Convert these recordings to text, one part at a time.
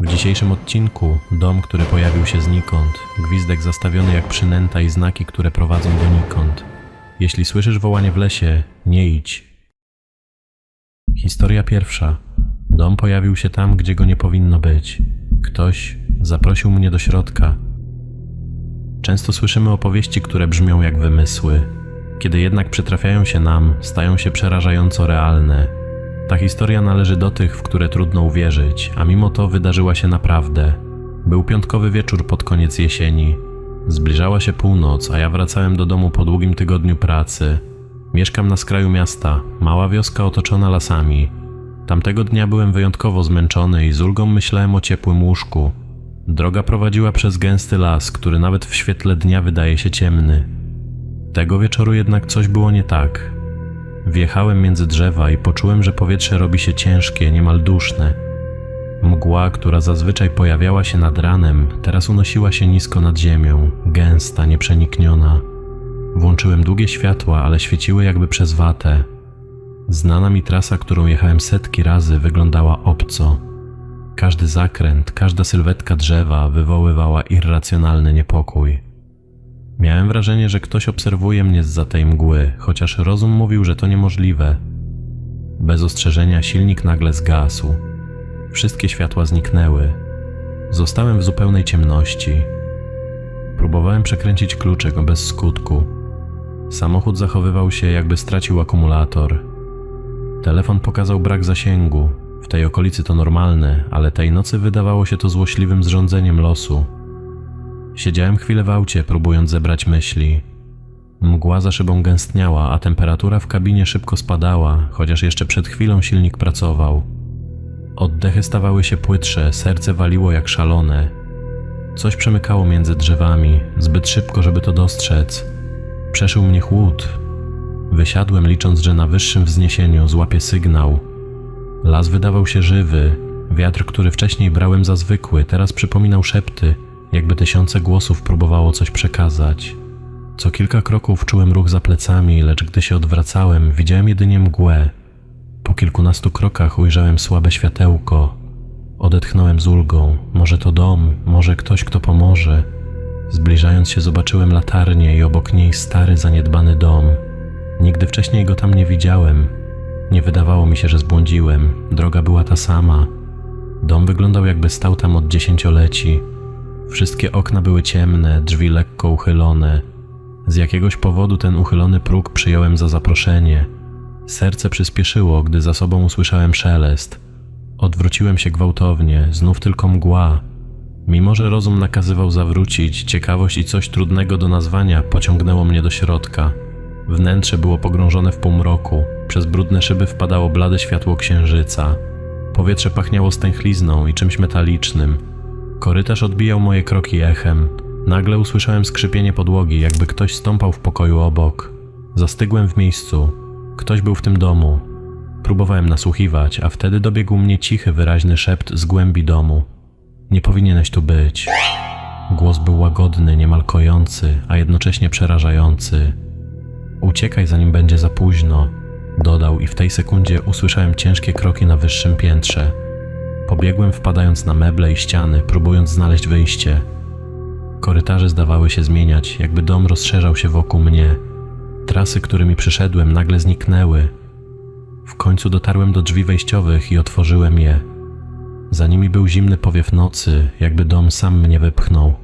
W dzisiejszym odcinku dom, który pojawił się znikąd, gwizdek zastawiony jak przynęta i znaki, które prowadzą donikąd. Jeśli słyszysz wołanie w lesie, nie idź. Historia pierwsza. Dom pojawił się tam, gdzie go nie powinno być. Ktoś zaprosił mnie do środka. Często słyszymy opowieści, które brzmią jak wymysły. Kiedy jednak przytrafiają się nam, stają się przerażająco realne. Ta historia należy do tych, w które trudno uwierzyć, a mimo to wydarzyła się naprawdę. Był piątkowy wieczór pod koniec jesieni. Zbliżała się północ, a ja wracałem do domu po długim tygodniu pracy. Mieszkam na skraju miasta, mała wioska otoczona lasami. Tamtego dnia byłem wyjątkowo zmęczony i z ulgą myślałem o ciepłym łóżku. Droga prowadziła przez gęsty las, który nawet w świetle dnia wydaje się ciemny. Tego wieczoru jednak coś było nie tak. Wjechałem między drzewa i poczułem, że powietrze robi się ciężkie, niemal duszne. Mgła, która zazwyczaj pojawiała się nad ranem, teraz unosiła się nisko nad ziemią, gęsta, nieprzenikniona. Włączyłem długie światła, ale świeciły jakby przez watę. Znana mi trasa, którą jechałem setki razy, wyglądała obco. Każdy zakręt, każda sylwetka drzewa wywoływała irracjonalny niepokój. Miałem wrażenie, że ktoś obserwuje mnie zza tej mgły, chociaż rozum mówił, że to niemożliwe. Bez ostrzeżenia silnik nagle zgasł. Wszystkie światła zniknęły. Zostałem w zupełnej ciemności. Próbowałem przekręcić kluczyk bez skutku. Samochód zachowywał się, jakby stracił akumulator. Telefon pokazał brak zasięgu. W tej okolicy to normalne, ale tej nocy wydawało się to złośliwym zrządzeniem losu. Siedziałem chwilę w aucie, próbując zebrać myśli. Mgła za szybą gęstniała, a temperatura w kabinie szybko spadała, chociaż jeszcze przed chwilą silnik pracował. Oddechy stawały się płytsze, serce waliło jak szalone. Coś przemykało między drzewami, zbyt szybko, żeby to dostrzec. Przeszył mnie chłód. Wysiadłem, licząc, że na wyższym wzniesieniu złapię sygnał. Las wydawał się żywy. Wiatr, który wcześniej brałem za zwykły, teraz przypominał szepty, jakby tysiące głosów próbowało coś przekazać. Co kilka kroków czułem ruch za plecami, lecz gdy się odwracałem, widziałem jedynie mgłę. Po kilkunastu krokach ujrzałem słabe światełko. Odetchnąłem z ulgą. Może to dom, może ktoś, kto pomoże. Zbliżając się, zobaczyłem latarnię i obok niej stary, zaniedbany dom. Nigdy wcześniej go tam nie widziałem. Nie wydawało mi się, że zbłądziłem. Droga była ta sama. Dom wyglądał, jakby stał tam od dziesięcioleci. Wszystkie okna były ciemne, drzwi lekko uchylone. Z jakiegoś powodu ten uchylony próg przyjąłem za zaproszenie. Serce przyspieszyło, gdy za sobą usłyszałem szelest. Odwróciłem się gwałtownie, znów tylko mgła. Mimo, że rozum nakazywał zawrócić, ciekawość i coś trudnego do nazwania pociągnęło mnie do środka. Wnętrze było pogrążone w półmroku, przez brudne szyby wpadało blade światło księżyca. Powietrze pachniało stęchlizną i czymś metalicznym. Korytarz odbijał moje kroki echem. Nagle usłyszałem skrzypienie podłogi, jakby ktoś stąpał w pokoju obok. Zastygłem w miejscu. Ktoś był w tym domu. Próbowałem nasłuchiwać, a wtedy dobiegł mnie cichy, wyraźny szept z głębi domu. Nie powinieneś tu być. Głos był łagodny, niemal kojący, a jednocześnie przerażający. Uciekaj, zanim będzie za późno, dodał, i w tej sekundzie usłyszałem ciężkie kroki na wyższym piętrze. Pobiegłem, wpadając na meble i ściany, próbując znaleźć wyjście. Korytarze zdawały się zmieniać, jakby dom rozszerzał się wokół mnie. Trasy, którymi przyszedłem, nagle zniknęły. W końcu dotarłem do drzwi wejściowych i otworzyłem je. Za nimi był zimny powiew nocy, jakby dom sam mnie wypchnął.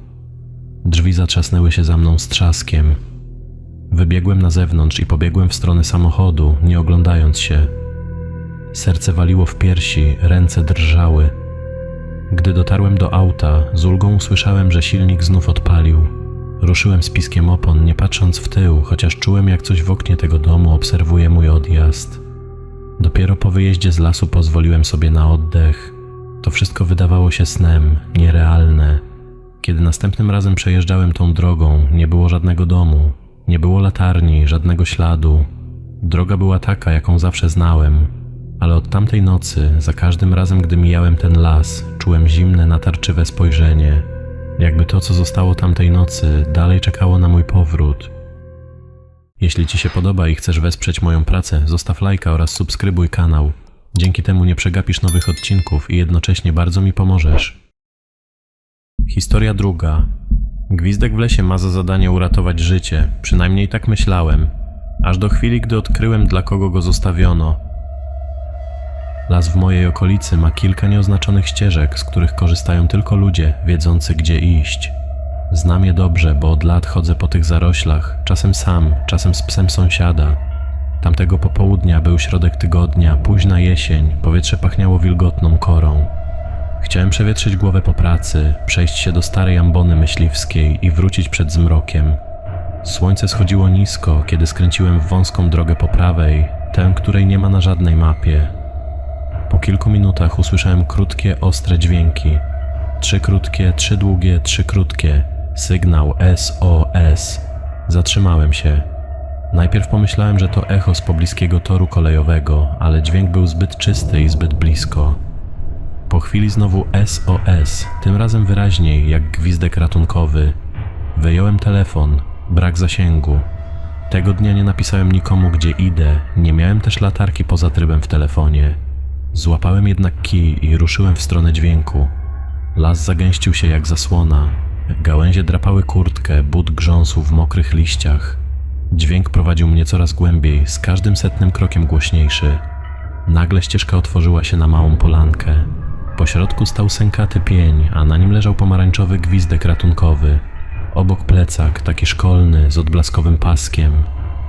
Drzwi zatrzasnęły się za mną z trzaskiem. Wybiegłem na zewnątrz i pobiegłem w stronę samochodu, nie oglądając się. Serce waliło w piersi, ręce drżały. Gdy dotarłem do auta, z ulgą usłyszałem, że silnik znów odpalił. Ruszyłem z piskiem opon, nie patrząc w tył, chociaż czułem, jak coś w oknie tego domu obserwuje mój odjazd. Dopiero po wyjeździe z lasu pozwoliłem sobie na oddech. To wszystko wydawało się snem, nierealne. Kiedy następnym razem przejeżdżałem tą drogą, nie było żadnego domu, nie było latarni, żadnego śladu. Droga była taka, jaką zawsze znałem, ale od tamtej nocy, za każdym razem, gdy mijałem ten las, czułem zimne, natarczywe spojrzenie. Jakby to, co zostało tamtej nocy, dalej czekało na mój powrót. Jeśli Ci się podoba i chcesz wesprzeć moją pracę, zostaw lajka oraz subskrybuj kanał. Dzięki temu nie przegapisz nowych odcinków i jednocześnie bardzo mi pomożesz. Historia druga. Gwizdek w lesie ma za zadanie uratować życie, przynajmniej tak myślałem, aż do chwili, gdy odkryłem, dla kogo go zostawiono. Las w mojej okolicy ma kilka nieoznaczonych ścieżek, z których korzystają tylko ludzie wiedzący, gdzie iść. Znam je dobrze, bo od lat chodzę po tych zaroślach, czasem sam, czasem z psem sąsiada. Tamtego popołudnia był środek tygodnia, późna jesień, powietrze pachniało wilgotną korą. Chciałem przewietrzyć głowę po pracy, przejść się do starej ambony myśliwskiej i wrócić przed zmrokiem. Słońce schodziło nisko, kiedy skręciłem w wąską drogę po prawej, tę, której nie ma na żadnej mapie. Po kilku minutach usłyszałem krótkie, ostre dźwięki. Trzy krótkie, trzy długie, trzy krótkie. Sygnał SOS. Zatrzymałem się. Najpierw pomyślałem, że to echo z pobliskiego toru kolejowego, ale dźwięk był zbyt czysty i zbyt blisko. Po chwili znowu SOS, tym razem wyraźniej, jak gwizdek ratunkowy. Wyjąłem telefon, brak zasięgu. Tego dnia nie napisałem nikomu, gdzie idę, nie miałem też latarki poza trybem w telefonie. Złapałem jednak kij i ruszyłem w stronę dźwięku. Las zagęścił się jak zasłona. Gałęzie drapały kurtkę, but grząsł w mokrych liściach. Dźwięk prowadził mnie coraz głębiej, z każdym setnym krokiem głośniejszy. Nagle ścieżka otworzyła się na małą polankę. Po środku stał sękaty pień, a na nim leżał pomarańczowy gwizdek ratunkowy. Obok plecak, taki szkolny, z odblaskowym paskiem.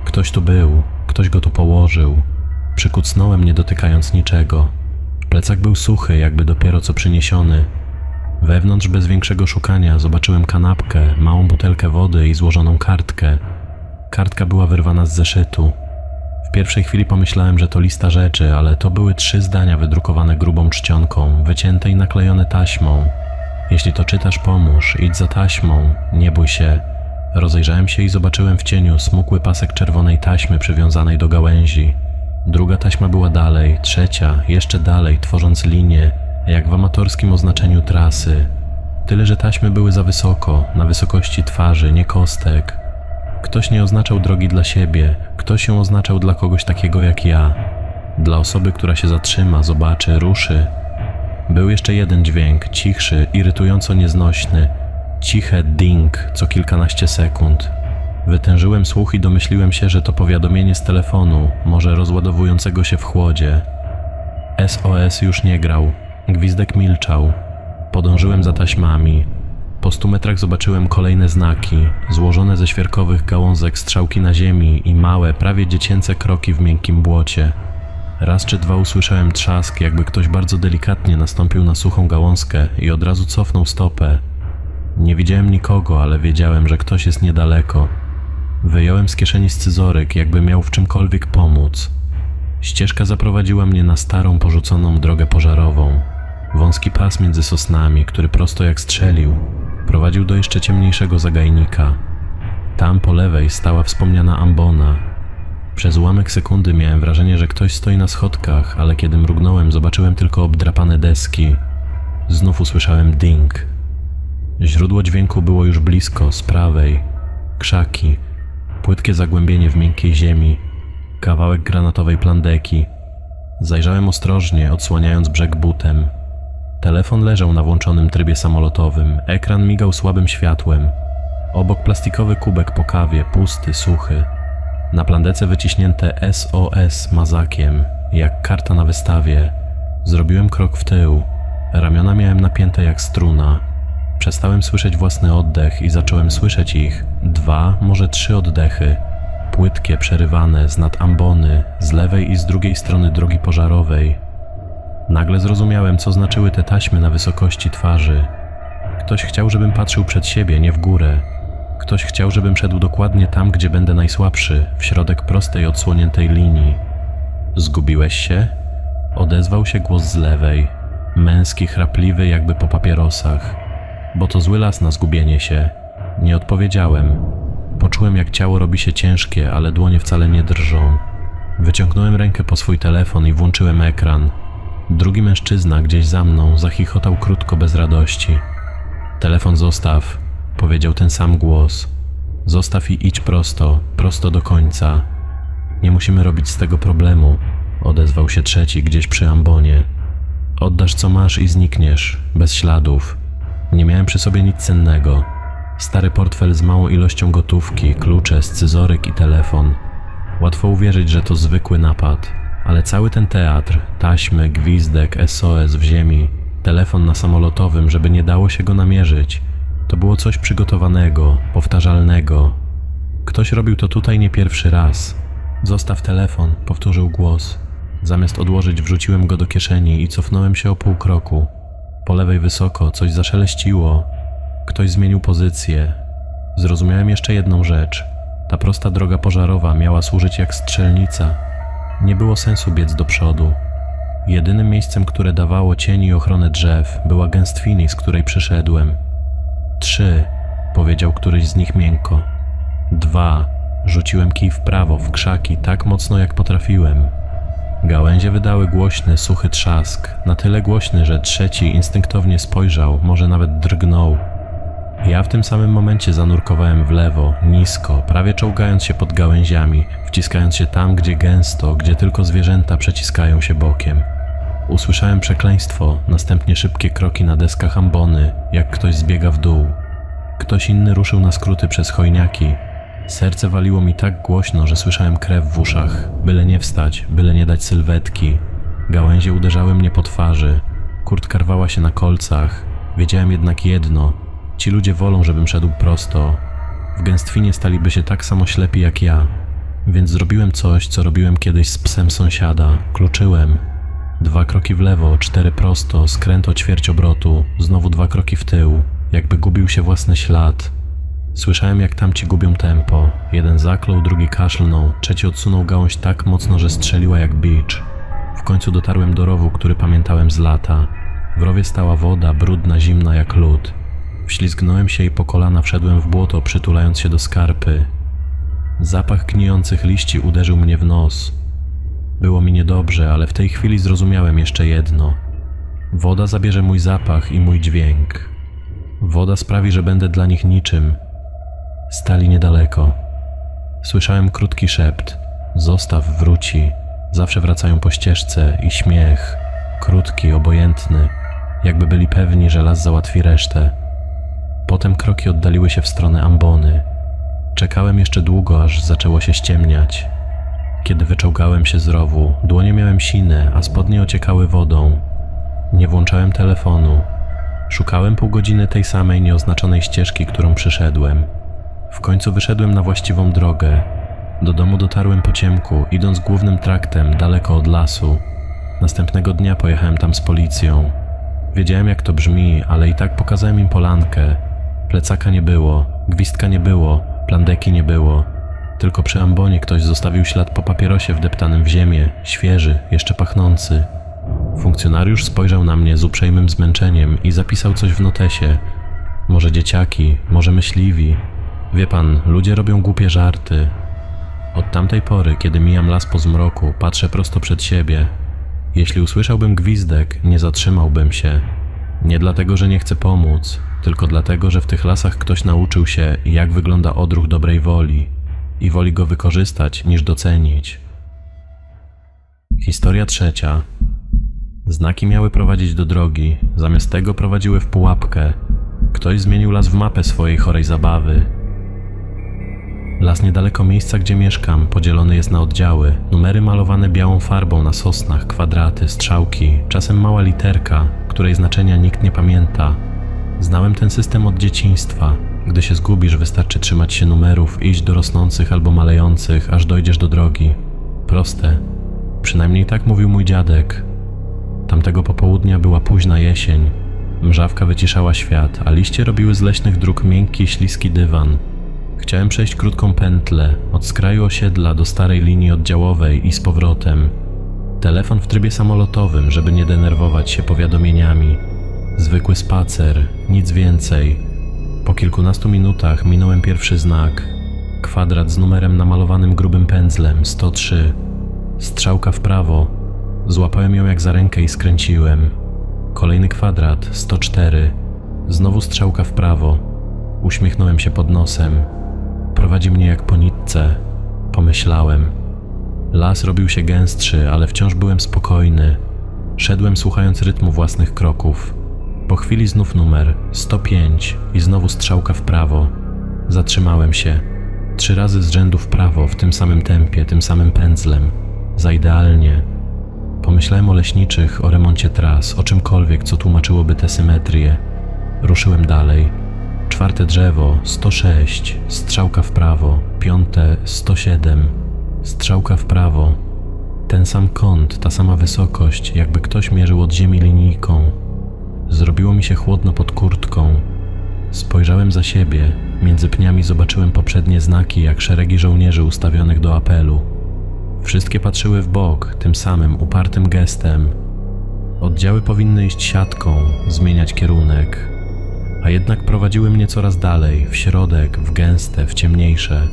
Ktoś tu był, ktoś go tu położył. Przykucnąłem, nie dotykając niczego. Plecak był suchy, jakby dopiero co przyniesiony. Wewnątrz bez większego szukania zobaczyłem kanapkę, małą butelkę wody i złożoną kartkę. Kartka była wyrwana z zeszytu. W pierwszej chwili pomyślałem, że to lista rzeczy, ale to były trzy zdania wydrukowane grubą czcionką, wycięte i naklejone taśmą. Jeśli to czytasz, pomóż, idź za taśmą, nie bój się. Rozejrzałem się i zobaczyłem w cieniu smukły pasek czerwonej taśmy przywiązanej do gałęzi. Druga taśma była dalej, trzecia, jeszcze dalej, tworząc linię, jak w amatorskim oznaczeniu trasy. Tyle, że taśmy były za wysoko, na wysokości twarzy, nie kostek. Ktoś nie oznaczał drogi dla siebie, ktoś ją oznaczał dla kogoś takiego jak ja. Dla osoby, która się zatrzyma, zobaczy, ruszy. Był jeszcze jeden dźwięk, cichszy, irytująco nieznośny. Ciche ding co kilkanaście sekund. Wytężyłem słuch i domyśliłem się, że to powiadomienie z telefonu, może rozładowującego się w chłodzie. SOS już nie grał. Gwizdek milczał. Podążyłem za taśmami. Po stu metrach zobaczyłem kolejne znaki, złożone ze świerkowych gałązek strzałki na ziemi i małe, prawie dziecięce kroki w miękkim błocie. Raz czy dwa usłyszałem trzask, jakby ktoś bardzo delikatnie nastąpił na suchą gałązkę i od razu cofnął stopę. Nie widziałem nikogo, ale wiedziałem, że ktoś jest niedaleko. Wyjąłem z kieszeni scyzoryk, jakby miał w czymkolwiek pomóc. Ścieżka zaprowadziła mnie na starą, porzuconą drogę pożarową. Wąski pas między sosnami, który prosto jak strzelił, prowadził do jeszcze ciemniejszego zagajnika. Tam po lewej stała wspomniana ambona. Przez ułamek sekundy miałem wrażenie, że ktoś stoi na schodkach, ale kiedy mrugnąłem, zobaczyłem tylko obdrapane deski. Znów usłyszałem ding. Źródło dźwięku było już blisko, z prawej. Krzaki, płytkie zagłębienie w miękkiej ziemi, kawałek granatowej plandeki. Zajrzałem ostrożnie, odsłaniając brzeg butem. Telefon leżał na włączonym trybie samolotowym, ekran migał słabym światłem. Obok plastikowy kubek po kawie, pusty, suchy. Na plandece wyciśnięte SOS mazakiem, jak karta na wystawie. Zrobiłem krok w tył. Ramiona miałem napięte jak struna. Przestałem słyszeć własny oddech i zacząłem słyszeć ich. Dwa, może trzy oddechy. Płytkie, przerywane, z nad ambony, z lewej i z drugiej strony drogi pożarowej. Nagle zrozumiałem, co znaczyły te taśmy na wysokości twarzy. Ktoś chciał, żebym patrzył przed siebie, nie w górę. Ktoś chciał, żebym szedł dokładnie tam, gdzie będę najsłabszy, w środek prostej, odsłoniętej linii. Zgubiłeś się? Odezwał się głos z lewej, męski, chrapliwy, jakby po papierosach. Bo to zły las na zgubienie się. Nie odpowiedziałem. Poczułem, jak ciało robi się ciężkie, ale dłonie wcale nie drżą. Wyciągnąłem rękę po swój telefon i włączyłem ekran. Drugi mężczyzna gdzieś za mną zachichotał krótko bez radości. Telefon zostaw, powiedział ten sam głos. Zostaw i idź prosto, prosto do końca. Nie musimy robić z tego problemu, odezwał się trzeci gdzieś przy ambonie. Oddasz co masz i znikniesz, bez śladów. Nie miałem przy sobie nic cennego. Stary portfel z małą ilością gotówki, klucze, scyzoryk i telefon. Łatwo uwierzyć, że to zwykły napad, ale cały ten teatr, taśmy, gwizdek, SOS w ziemi, telefon na samolotowym, żeby nie dało się go namierzyć, to było coś przygotowanego, powtarzalnego. Ktoś robił to tutaj nie pierwszy raz. Zostaw telefon, powtórzył głos. Zamiast odłożyć, wrzuciłem go do kieszeni i cofnąłem się o pół kroku. Po lewej wysoko coś zaszeleściło. Ktoś zmienił pozycję. Zrozumiałem jeszcze jedną rzecz. Ta prosta droga pożarowa miała służyć jak strzelnica. Nie było sensu biec do przodu. Jedynym miejscem, które dawało cień i ochronę drzew, była gęstwini, z której przyszedłem. Trzy, powiedział któryś z nich miękko. Dwa, rzuciłem kij w prawo, w krzaki, tak mocno jak potrafiłem. Gałęzie wydały głośny, suchy trzask, na tyle głośny, że trzeci instynktownie spojrzał, może nawet drgnął. Ja w tym samym momencie zanurkowałem w lewo, nisko, prawie czołgając się pod gałęziami, wciskając się tam, gdzie gęsto, gdzie tylko zwierzęta przeciskają się bokiem. Usłyszałem przekleństwo, następnie szybkie kroki na deskach ambony, jak ktoś zbiega w dół. Ktoś inny ruszył na skróty przez chojniaki. Serce waliło mi tak głośno, że słyszałem krew w uszach. Byle nie wstać, byle nie dać sylwetki. Gałęzie uderzały mnie po twarzy. Kurtka rwała się na kolcach. Wiedziałem jednak jedno. Ci ludzie wolą, żebym szedł prosto. W gęstwinie staliby się tak samo ślepi jak ja. Więc zrobiłem coś, co robiłem kiedyś z psem sąsiada. Kluczyłem. Dwa kroki w lewo, cztery prosto, skręt o ćwierć obrotu, znowu dwa kroki w tył, jakby gubił się własny ślad. Słyszałem, jak tamci gubią tempo. Jeden zaklął, drugi kaszlnął, trzeci odsunął gałąź tak mocno, że strzeliła jak bicz. W końcu dotarłem do rowu, który pamiętałem z lata. W rowie stała woda, brudna, zimna jak lód. Wślizgnąłem się i po kolana wszedłem w błoto, przytulając się do skarpy. Zapach gnijących liści uderzył mnie w nos. Było mi niedobrze, ale w tej chwili zrozumiałem jeszcze jedno. Woda zabierze mój zapach i mój dźwięk. Woda sprawi, że będę dla nich niczym. Stali niedaleko. Słyszałem krótki szept. Zostaw, wróci. Zawsze wracają po ścieżce i śmiech. Krótki, obojętny. Jakby byli pewni, że las załatwi resztę. Potem kroki oddaliły się w stronę ambony. Czekałem jeszcze długo, aż zaczęło się ściemniać. Kiedy wyczołgałem się z rowu, dłonie miałem sine, a spodnie ociekały wodą. Nie włączałem telefonu. Szukałem pół godziny tej samej nieoznaczonej ścieżki, którą przyszedłem. W końcu wyszedłem na właściwą drogę. Do domu dotarłem po ciemku, idąc głównym traktem, daleko od lasu. Następnego dnia pojechałem tam z policją. Wiedziałem, jak to brzmi, ale i tak pokazałem im polankę. Plecaka nie było, gwizdka nie było, plandeki nie było. Tylko przy ambonie ktoś zostawił ślad po papierosie wdeptanym w ziemię, świeży, jeszcze pachnący. Funkcjonariusz spojrzał na mnie z uprzejmym zmęczeniem i zapisał coś w notesie. Może dzieciaki, może myśliwi. Wie pan, ludzie robią głupie żarty. Od tamtej pory, kiedy mijam las po zmroku, patrzę prosto przed siebie. Jeśli usłyszałbym gwizdek, nie zatrzymałbym się. Nie dlatego, że nie chcę pomóc, tylko dlatego, że w tych lasach ktoś nauczył się, jak wygląda odruch dobrej woli i woli go wykorzystać niż docenić. Historia trzecia. Znaki miały prowadzić do drogi, zamiast tego prowadziły w pułapkę. Ktoś zmienił las w mapę swojej chorej zabawy. Las niedaleko miejsca, gdzie mieszkam, podzielony jest na oddziały. Numery malowane białą farbą na sosnach, kwadraty, strzałki, czasem mała literka, której znaczenia nikt nie pamięta. Znałem ten system od dzieciństwa. Gdy się zgubisz, wystarczy trzymać się numerów, iść do rosnących albo malejących, aż dojdziesz do drogi. Proste. Przynajmniej tak mówił mój dziadek. Tamtego popołudnia była późna jesień. Mrzawka wyciszała świat, a liście robiły z leśnych dróg miękki, śliski dywan. Chciałem przejść krótką pętlę od skraju osiedla do starej linii oddziałowej i z powrotem. Telefon w trybie samolotowym, żeby nie denerwować się powiadomieniami. Zwykły spacer, nic więcej. Po kilkunastu minutach minąłem pierwszy znak. Kwadrat z numerem namalowanym grubym pędzlem 103. Strzałka w prawo. Złapałem ją jak za rękę i skręciłem. Kolejny kwadrat 104. Znowu strzałka w prawo. Uśmiechnąłem się pod nosem. Prowadzi mnie jak po nitce. Pomyślałem. Las robił się gęstszy, ale wciąż byłem spokojny. Szedłem słuchając rytmu własnych kroków. Po chwili znów numer 105 i znowu strzałka w prawo. Zatrzymałem się. Trzy razy z rzędu w prawo, w tym samym tempie, tym samym pędzlem. Za idealnie. Pomyślałem o leśniczych, o remoncie tras, o czymkolwiek, co tłumaczyłoby tę symetrię. Ruszyłem dalej. Czwarte drzewo 106, strzałka w prawo. Piąte 107, strzałka w prawo. Ten sam kąt, ta sama wysokość, jakby ktoś mierzył od ziemi linijką. Zrobiło mi się chłodno pod kurtką. Spojrzałem za siebie. Między pniami zobaczyłem poprzednie znaki, jak szeregi żołnierzy ustawionych do apelu. Wszystkie patrzyły w bok, tym samym upartym gestem. Oddziały powinny iść siatką, zmieniać kierunek, a jednak prowadziły mnie coraz dalej, w środek, w gęste, w ciemniejsze.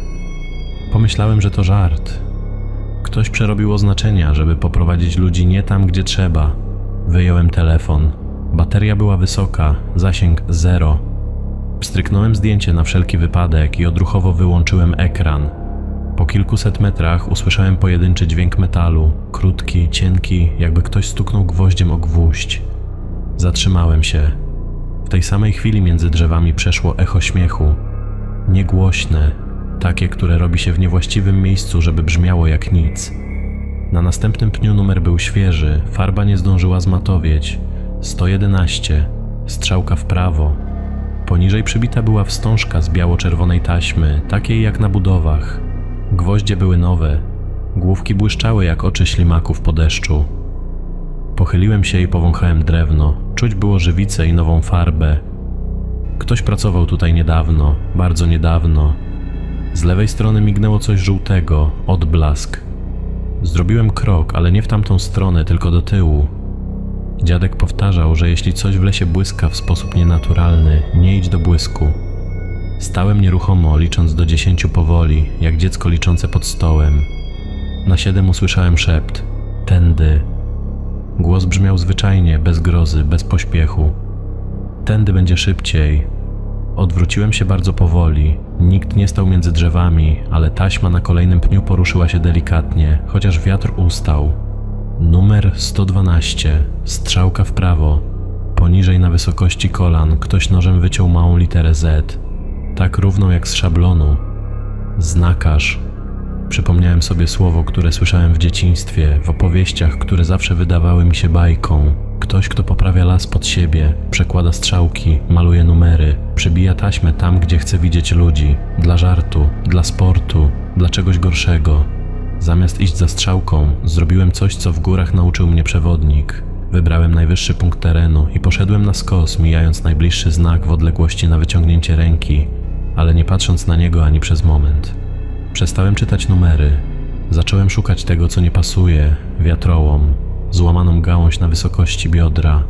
Pomyślałem, że to żart. Ktoś przerobił oznaczenia, żeby poprowadzić ludzi nie tam, gdzie trzeba. Wyjąłem telefon. Bateria była wysoka, zasięg zero. Pstryknąłem zdjęcie na wszelki wypadek i odruchowo wyłączyłem ekran. Po kilkuset metrach usłyszałem pojedynczy dźwięk metalu, krótki, cienki, jakby ktoś stuknął gwoździem o gwóźdź. Zatrzymałem się. W tej samej chwili między drzewami przeszło echo śmiechu. Niegłośne, takie, które robi się w niewłaściwym miejscu, żeby brzmiało jak nic. Na następnym pniu numer był świeży, farba nie zdążyła zmatowieć. 111, strzałka w prawo. Poniżej przybita była wstążka z biało-czerwonej taśmy, takiej jak na budowach. Gwoździe były nowe, główki błyszczały jak oczy ślimaków po deszczu. Pochyliłem się i powąchałem drewno. Czuć było żywicę i nową farbę. Ktoś pracował tutaj niedawno, bardzo niedawno. Z lewej strony mignęło coś żółtego, odblask. Zrobiłem krok, ale nie w tamtą stronę, tylko do tyłu. Dziadek powtarzał, że jeśli coś w lesie błyska w sposób nienaturalny, nie idź do błysku. Stałem nieruchomo, licząc do dziesięciu powoli, jak dziecko liczące pod stołem. Na siedem usłyszałem szept. Tędy. Głos brzmiał zwyczajnie, bez grozy, bez pośpiechu. Tędy będzie szybciej. Odwróciłem się bardzo powoli. Nikt nie stał między drzewami, ale taśma na kolejnym pniu poruszyła się delikatnie, chociaż wiatr ustał. Numer 112. Strzałka w prawo. Poniżej na wysokości kolan ktoś nożem wyciął małą literę Z. Tak równą jak z szablonu. Znakarz. Przypomniałem sobie słowo, które słyszałem w dzieciństwie, w opowieściach, które zawsze wydawały mi się bajką. Ktoś, kto poprawia las pod siebie, przekłada strzałki, maluje numery, przybija taśmę tam, gdzie chce widzieć ludzi. Dla żartu, dla sportu, dla czegoś gorszego. Zamiast iść za strzałką, zrobiłem coś, co w górach nauczył mnie przewodnik. Wybrałem najwyższy punkt terenu i poszedłem na skos, mijając najbliższy znak w odległości na wyciągnięcie ręki, ale nie patrząc na niego ani przez moment. Przestałem czytać numery. Zacząłem szukać tego, co nie pasuje, wiatrołom, złamaną gałąź na wysokości biodra,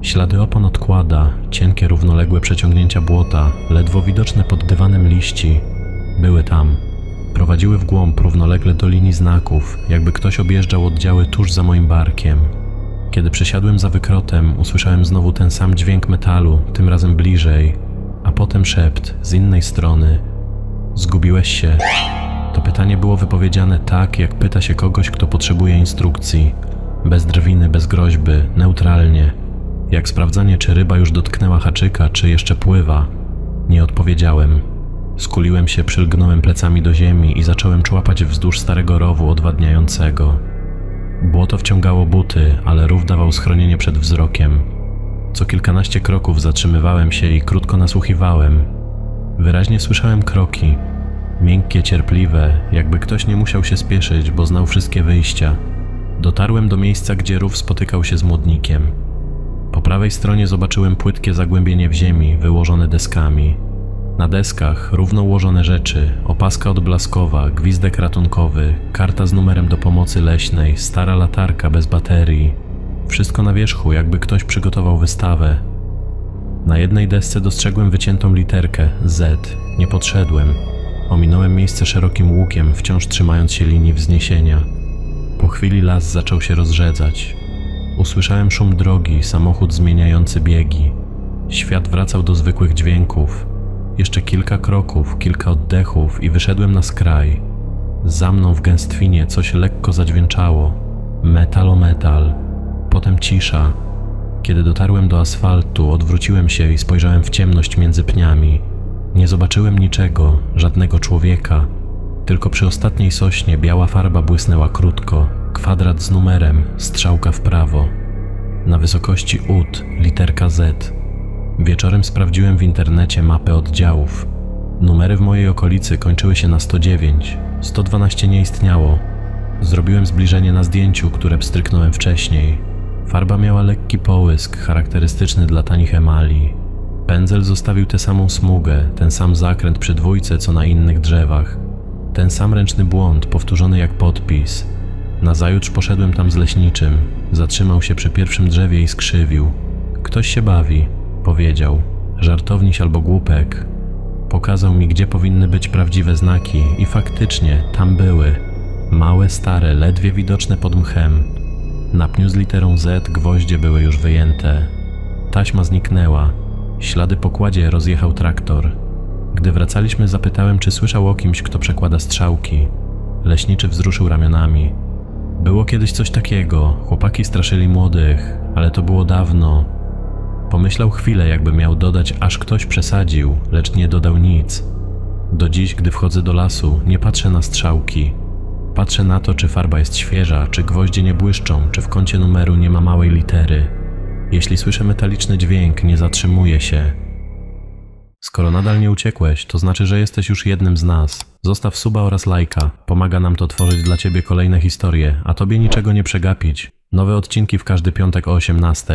ślady opon odkłada, cienkie, równoległe przeciągnięcia błota, ledwo widoczne pod dywanem liści. Były tam. Prowadziły w głąb równolegle do linii znaków, jakby ktoś objeżdżał oddziały tuż za moim barkiem. Kiedy przesiadłem za wykrotem, usłyszałem znowu ten sam dźwięk metalu, tym razem bliżej, a potem szept z innej strony. Zgubiłeś się. To pytanie było wypowiedziane tak, jak pyta się kogoś, kto potrzebuje instrukcji. Bez drwiny, bez groźby, neutralnie. Jak sprawdzanie, czy ryba już dotknęła haczyka, czy jeszcze pływa. Nie odpowiedziałem. Skuliłem się, przylgnąłem plecami do ziemi i zacząłem człapać wzdłuż starego rowu odwadniającego. Błoto wciągało buty, ale rów dawał schronienie przed wzrokiem. Co kilkanaście kroków zatrzymywałem się i krótko nasłuchiwałem. Wyraźnie słyszałem kroki. Miękkie, cierpliwe, jakby ktoś nie musiał się spieszyć, bo znał wszystkie wyjścia. Dotarłem do miejsca, gdzie rów spotykał się z młodnikiem. Po prawej stronie zobaczyłem płytkie zagłębienie w ziemi, wyłożone deskami. Na deskach równo ułożone rzeczy, opaska odblaskowa, gwizdek ratunkowy, karta z numerem do pomocy leśnej, stara latarka bez baterii. Wszystko na wierzchu, jakby ktoś przygotował wystawę. Na jednej desce dostrzegłem wyciętą literkę Z. Nie podszedłem. Ominąłem miejsce szerokim łukiem, wciąż trzymając się linii wzniesienia. Po chwili las zaczął się rozrzedzać. Usłyszałem szum drogi, samochód zmieniający biegi. Świat wracał do zwykłych dźwięków. Jeszcze kilka kroków, kilka oddechów i wyszedłem na skraj. Za mną w gęstwinie coś lekko zadźwięczało. Metal o metal. Potem cisza. Kiedy dotarłem do asfaltu, odwróciłem się i spojrzałem w ciemność między pniami. Nie zobaczyłem niczego, żadnego człowieka. Tylko przy ostatniej sośnie biała farba błysnęła krótko, kwadrat z numerem, strzałka w prawo. Na wysokości ud literka Z. Wieczorem sprawdziłem w internecie mapę oddziałów. Numery w mojej okolicy kończyły się na 109. 112 nie istniało. Zrobiłem zbliżenie na zdjęciu, które pstryknąłem wcześniej. Farba miała lekki połysk, charakterystyczny dla tanich emali. Pędzel zostawił tę samą smugę, ten sam zakręt przy dwójce, co na innych drzewach. Ten sam ręczny błąd, powtórzony jak podpis. Nazajutrz poszedłem tam z leśniczym. Zatrzymał się przy pierwszym drzewie i skrzywił. Ktoś się bawi, powiedział. Żartowniś albo głupek. Pokazał mi, gdzie powinny być prawdziwe znaki, i faktycznie tam były. Małe, stare, ledwie widoczne pod mchem. Na pniu z literą Z gwoździe były już wyjęte. Taśma zniknęła. Ślady po kładzie rozjechał traktor. Gdy wracaliśmy, zapytałem, czy słyszał o kimś, kto przekłada strzałki. Leśniczy wzruszył ramionami. Było kiedyś coś takiego. Chłopaki straszyli młodych, ale to było dawno. Pomyślał chwilę, jakby miał dodać, aż ktoś przesadził, lecz nie dodał nic. Do dziś, gdy wchodzę do lasu, nie patrzę na strzałki. Patrzę na to, czy farba jest świeża, czy gwoździe nie błyszczą, czy w kącie numeru nie ma małej litery. Jeśli słyszę metaliczny dźwięk, nie zatrzymuję się. Skoro nadal nie uciekłeś, to znaczy, że jesteś już jednym z nas. Zostaw suba oraz lajka. Pomaga nam to tworzyć dla ciebie kolejne historie, a tobie niczego nie przegapić. Nowe odcinki w każdy piątek o 18.